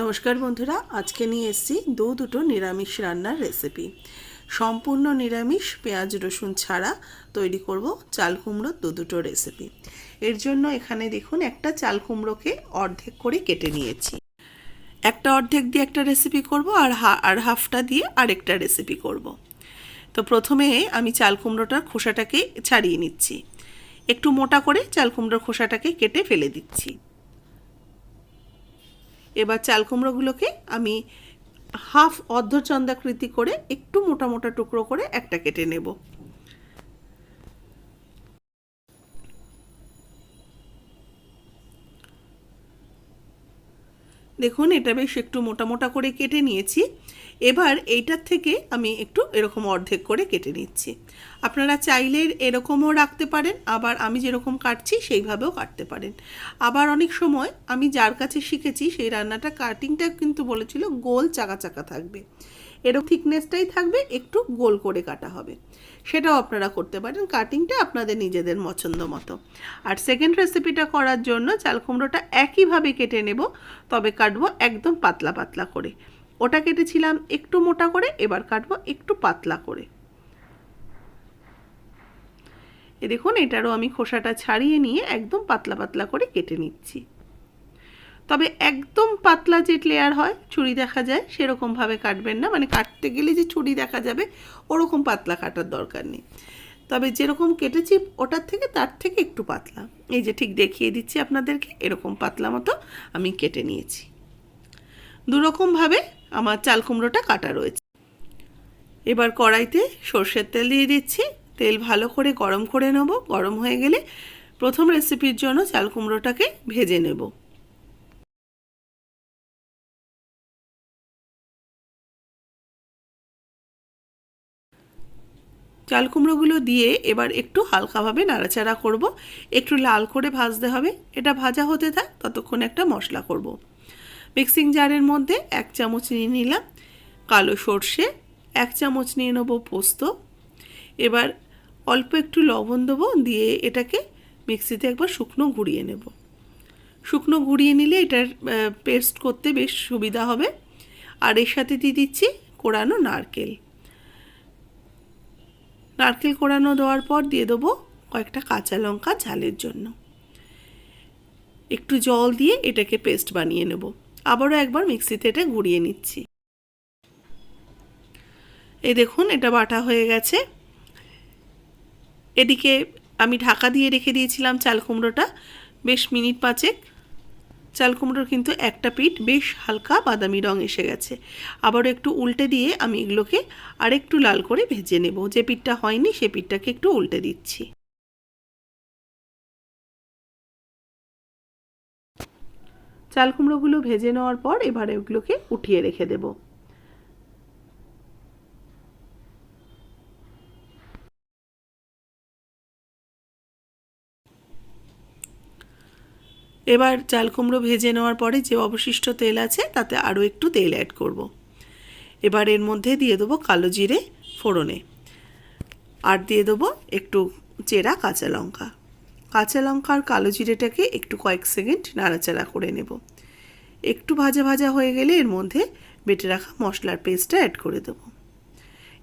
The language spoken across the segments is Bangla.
নমস্কার বন্ধুরা, আজকে নিয়ে এসেছি দু দুটো নিরামিষ রান্নার রেসিপি সম্পূর্ণ নিরামিষ পেঁয়াজ, রসুন ছাড়া তৈরি করব চাল কুমড়োর দু দুটো রেসিপি এর জন্য এখানে দেখুন একটা চাল কুমড়োকে অর্ধেক করে কেটে নিয়েছি। একটা অর্ধেক দিয়ে একটা রেসিপি করব আর হা, আর হাফটা দিয়ে আরেকটা রেসিপি করব। তো প্রথমে আমি চাল কুমড়োটার খোসাটাকে ছাড়িয়ে নিচ্ছি। একটু মোটা করে চাল কুমড়োর খোসাটাকে কেটে ফেলে দিচ্ছি। এবার চাল কুমড়োগুলোকে আমি হাফ অর্ধচন্দাকৃতি করে একটু মোটা মোটা টুকরো করে একটা কেটে নেব। দেখুন, এটা বেশ একটু মোটা মোটা করে কেটে নিয়েছি। এবার এইটার থেকে আমি একটু এরকম অর্ধেক করে কেটে নিচ্ছি। আপনারা চাইলে এরকমও রাখতে পারেন, আবার আমি যেরকম কাটছি সেইভাবেও কাটতে পারেন। আবার অনেক সময় আমি যার কাছে শিখেছি, সেই রান্নাটা কাটিংটা কিন্তু বলেছিল গোল চাকা চাকা থাকবে। এরকম থিকনেসটাই থাকবে, একটু গোল করে কাটা হবে। সেটাও আপনারা করতে পারেন কাটিংটা আপনাদের নিজেদের পছন্দ মতো। আর সেকেন্ড রেসিপিটা করার জন্য চাল কুমড়োটা একইভাবে কেটে নেব, তবে কাটবো একদম পাতলা পাতলা করে। ওটা কেটেছিলাম একটু মোটা করে, এবার কাটবো একটু পাতলা করে। এ দেখুন, এটারও আমি খোসাটা ছাড়িয়ে নিয়ে একদম পাতলা পাতলা করে কেটে নিচ্ছি। তবে একদম পাতলা যে লেয়ার হয় ছুরি দেখা যায়, সেরকমভাবে কাটবেন না। মানে কাটতে গেলে যে ছুরি দেখা যাবে, ওরকম পাতলা কাটার দরকার নেই। তবে যেরকম কেটেছি, ওটার থেকে তার থেকে একটু পাতলা। এই যে ঠিক দেখিয়ে দিচ্ছি আপনাদেরকে, এরকম পাতলা মতো আমি কেটে নিয়েছি। দুরকমভাবে আমার চাল কুমড়োটা কাটা রয়েছে। এবার কড়াইতে সর্ষের তেল দিয়ে দিচ্ছি। তেল ভালো করে গরম করে নেব। গরম হয়ে গেলে প্রথম রেসিপির জন্য চাল কুমড়োটাকে ভেজে নেব। চাল কুমড়োগুলো দিয়ে এবার একটু হালকাভাবে নাড়াচাড়া করব। একটু লাল করে ভাজতে হবে। এটা ভাজা হতে থাক, ততক্ষণ একটা মশলা করব। মিক্সিং জারের মধ্যে এক চামচ নিয়ে নিলাম কালো সর্ষে, এক চামচ নিয়ে নেব পোস্ত। এবার অল্প একটু লবণ দেবো, দিয়ে এটাকে মিক্সিতে একবার শুকনো ঘুরিয়ে নেব। শুকনো ঘুরিয়ে নিলে এটার পেস্ট করতে বেশ সুবিধা হবে। আর এর সাথে দিয়ে দিচ্ছি কোরানো নারকেল। নারকেল কোড়ানো দেওয়ার পর দিয়ে দেবো কয়েকটা কাঁচা লঙ্কা ঝালের জন্য। একটু জল দিয়ে এটাকে পেস্ট বানিয়ে নেব। আবারও একবার মিক্সিতে এটা ঘুরিয়ে নিচ্ছি। এই দেখুন, এটা বাটা হয়ে গেছে। এদিকে আমি ঢাকা দিয়ে রেখে দিয়েছিলাম চাল কুমড়োটা। বেশ মিনিট পাঁচেক চাল কুমড়োর কিন্তু একটা পিঠ বেশ হালকা বাদামি রং এসে গেছে। আবারও একটু উল্টে দিয়ে আমি এগুলোকে আরেকটু লাল করে ভেজে নেব। যে পিঠটা হয়নি, সে পিঠটাকে একটু উল্টে দিচ্ছি। চাল কুমড়োগুলো ভেজে নেওয়ার পর এবারে ওগুলোকে উঠিয়ে রেখে দেবো। এবার চাল কুমড়ো ভেজে নেওয়ার পরে যে অবশিষ্ট তেল আছে তাতে আরও একটু তেল অ্যাড করব। এবার এর মধ্যে দিয়ে দেবো কালো জিরে ফোড়নে। আর দিয়ে দেবো একটু চেরা কাঁচা লঙ্কা। কাঁচা লঙ্কা আর কালো জিরেটাকে একটু কয়েক সেকেন্ড নাড়াচাড়া করে নেব। একটু ভাজা ভাজা হয়ে গেলে এর মধ্যে বেটে রাখা মশলার পেস্টটা অ্যাড করে দেবো।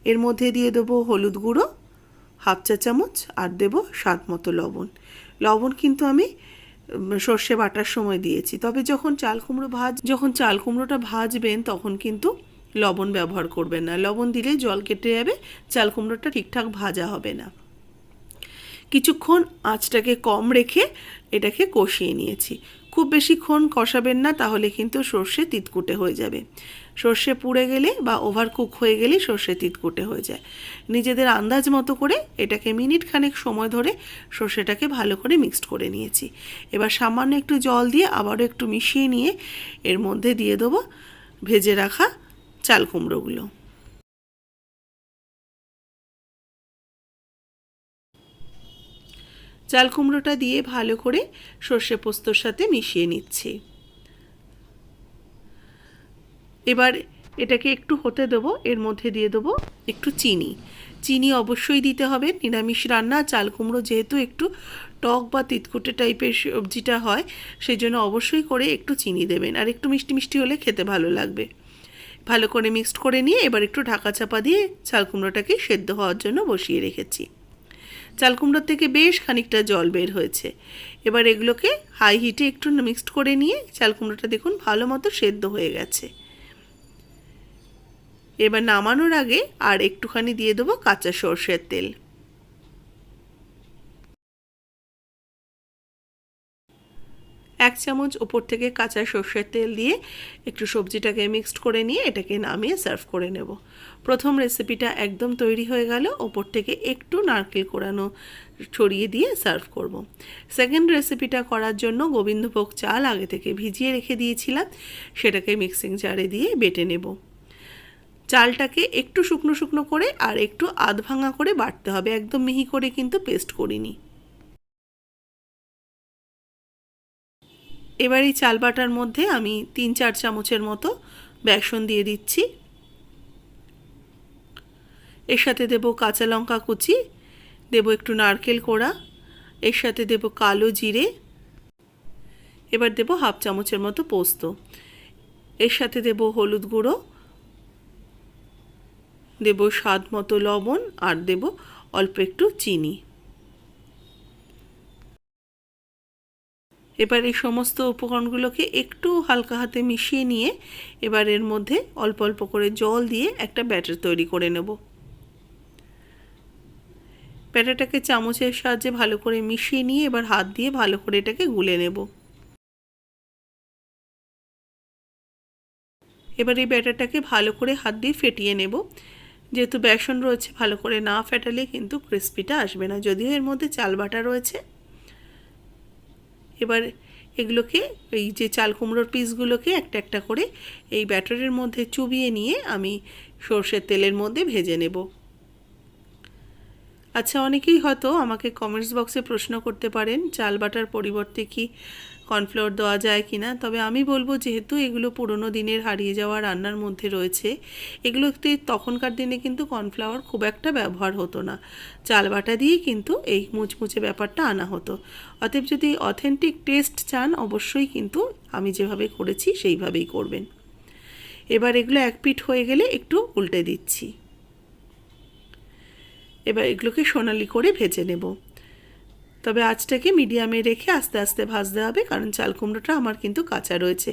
এর মধ্যে দিয়ে দেবো হলুদ গুঁড়ো, হাফ চা চামচ, আর দেবো স্বাদ মতো লবণ। লবণ কিন্তু আমি সর্ষে বাটার সময় দিয়েছি। তবে যখন চাল কুমড়ো ভাজ, যখন চাল কুমড়োটা ভাজবেন তখন কিন্তু লবণ ব্যবহার করবেন না। লবণ দিলে জল কেটে যাবে, চাল কুমড়োটা ঠিকঠাক ভাজা হবে না। কিছুক্ষণ আঁচটাকে কম রেখে এটাকে কষিয়ে নিয়েছি। খুব বেশিক্ষণ কষাবেন না, তাহলে কিন্তু সর্ষে তিতকুটে হয়ে যাবে। সর্ষে পুড়ে গেলে বা ওভার কুক হয়ে গেলে সর্ষে তিতকুটে হয়ে যায়। নিজেদের আন্দাজ মতো করে এটাকে মিনিট খানেক সময় ধরে সর্ষেটাকে ভালো করে মিক্সড করে নিয়েছি। এবার সামান্য একটু জল দিয়ে আবারও একটু মিশিয়ে নিয়ে এর মধ্যে দিয়ে দেবো ভেজে রাখা চাল কুমড়োগুলো। চাল কুমড়োটা দিয়ে ভালো করে সর্ষে পোস্তর সাথে মিশিয়ে নিচ্ছি। এবার এটাকে একটু হতে দেবো, এর মধ্যে দিয়ে দেবো একটু চিনি। চিনি অবশ্যই দিতে হবে, নিরামিষ রান্না, চাল কুমড়ো যেহেতু একটু টক বা তিতকুটে টাইপের সবজিটা হয় সেই জন্য অবশ্যই করে একটু চিনি দেবেন। আর একটু মিষ্টি মিষ্টি হলে খেতে ভালো লাগবে। ভালো করে মিক্সড করে নিয়ে এবার একটু ঢাকা চাপা দিয়ে চাল কুমড়োটাকে সেদ্ধ হওয়ার জন্য বসিয়ে রেখেছি। চাল কুমড়োর থেকে বেশ খানিকটা জল বের হয়েছে। এবার এগুলোকে হাই হিটে একটু মিক্সড করে নিয়ে চাল কুমড়োটা দেখুন ভালো মতো সেদ্ধ হয়ে গেছে। এবার নামানোর আগে আর একটুখানি দিয়ে দেবো কাঁচা সর্ষের তেল। এক চামচ ওপর থেকে কাঁচা সর্ষের তেল দিয়ে একটু সবজিটাকে মিক্সড করে নিয়ে এটাকে নামিয়ে সার্ভ করে নেব। প্রথম রেসিপিটা একদম তৈরি হয়ে গেল ওপর থেকে একটু নারকেল কোরানো ছড়িয়ে দিয়ে সার্ভ করব। সেকেন্ড রেসিপিটা করার জন্য গোবিন্দভোগ চাল আগে থেকে ভিজিয়ে রেখে দিয়েছিলাম, সেটাকে মিক্সিং জারে দিয়ে বেটে নেব। চালটাকে একটু শুকনো শুকনো করে আর একটু আধ ভাঙা করে বাটতে হবে, একদম মিহি করে কিন্তু পেস্ট করিনি। এবার এই চাল বাটার মধ্যে আমি তিন, চার চামচের মতো বেসন দিয়ে দিচ্ছি। এর সাথে দেব কাঁচা লঙ্কা কুচি, দেব একটু নারকেল কোড়া, এর সাথে দেব কালো জিরে, এবার দেব হাফ চামচের মতো পোস্ত। এর সাথে দেব হলুদ গুঁড়ো, দেব স্বাদ মতো লবণ, আর দেব অল্প একটু চিনি। এবার এই সমস্ত উপকরণগুলোকে একটু হালকা হাতে মিশিয়ে নিয়ে এবার এর মধ্যে অল্প অল্প করে জল দিয়ে একটা ব্যাটার তৈরি করে নেব। ব্যাটারটাকে চামচের সাহায্যে ভালো করে মিশিয়ে নিয়ে এবার হাত দিয়ে ভালো করে এটাকে গুলে নেব। এবার এই ব্যাটারটাকে ভালো করে হাত দিয়ে ফেটিয়ে নেব। যেহেতু বেসন রয়েছে, ভালো করে না ফেটালে কিন্তু ক্রিস্পিটা আসবে না। যদিও এর মধ্যে চাল বাটা রয়েছে এবার এগুলোকে এই যে চাল কুমড়োর পিসগুলোকে একটা একটা করে এই ব্যাটারের মধ্যে চুবিয়ে নিয়ে আমি সর্ষের তেলের মধ্যে ভেজে নেব। আচ্ছা অনেকেই হয়তো আমাকে কমেন্টস বক্সে প্রশ্ন করতে পারেন, চাল বাটার পরিবর্তে কি কর্নফ্লাওয়ার দেওয়া যায় কি না তবে আমি বলব, যেহেতু এগুলো পুরনো দিনের হারিয়ে যাওয়া রান্নার মধ্যে রয়েছে, এগুলোতে তখনকার দিনে কিন্তু কর্নফ্লাওয়ার খুব একটা ব্যবহার হতো না। চাল বাটা দিয়ে কিন্তু এই মুচমুচে ব্যাপারটা আনা হতো। অতএব যদি অথেন্টিক টেস্ট চান, অবশ্যই কিন্তু আমি যেভাবে করেছি সেইভাবেই করবেন। এবার এগুলো এক পিঠ হয়ে গেলে একটু উল্টে দিচ্ছি। এবার এগুলোকে সোনালি করে ভেজে নেব। তবে আঁচটাকে মিডিয়ামে রেখে আস্তে আস্তে ভাজতে হবে, কারণ চাল কুমড়োটা আমার কিন্তু কাঁচা রয়েছে।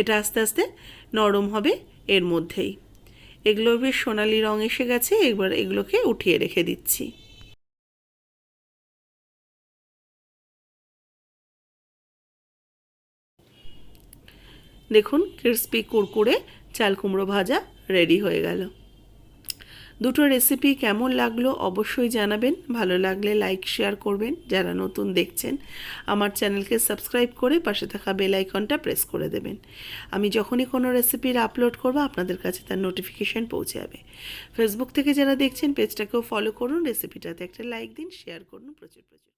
এটা আস্তে আস্তে নরম হবে এর মধ্যেই। এগুলো বেশ সোনালি রং এসে গেছে, এবার এগুলোকে উঠিয়ে রেখে দিচ্ছি। দেখুন, ক্রিস্পি কুরকুরে চাল কুমড়ো ভাজা রেডি হয়ে গেল। দুটো রেসিপি কেমন লাগল অবশ্যই জানাবেন। ভালো লাগলে লাইক শেয়ার করবেন। যারা নতুন দেখছেন, আমার চ্যানেলকে সাবস্ক্রাইব করে পাশে থাকা বেল আইকনটা প্রেস করে দেবেন। আমি যখনই কোনো রেসিপির আপলোড করব, আপনাদের কাছে তার নোটিফিকেশান পৌঁছে যাবে। ফেসবুক থেকে যারা দেখছেন পেজটাকেও ফলো করুন। রেসিপিটাতে একটা লাইক দিন শেয়ার করুন প্রচুর প্রচুর।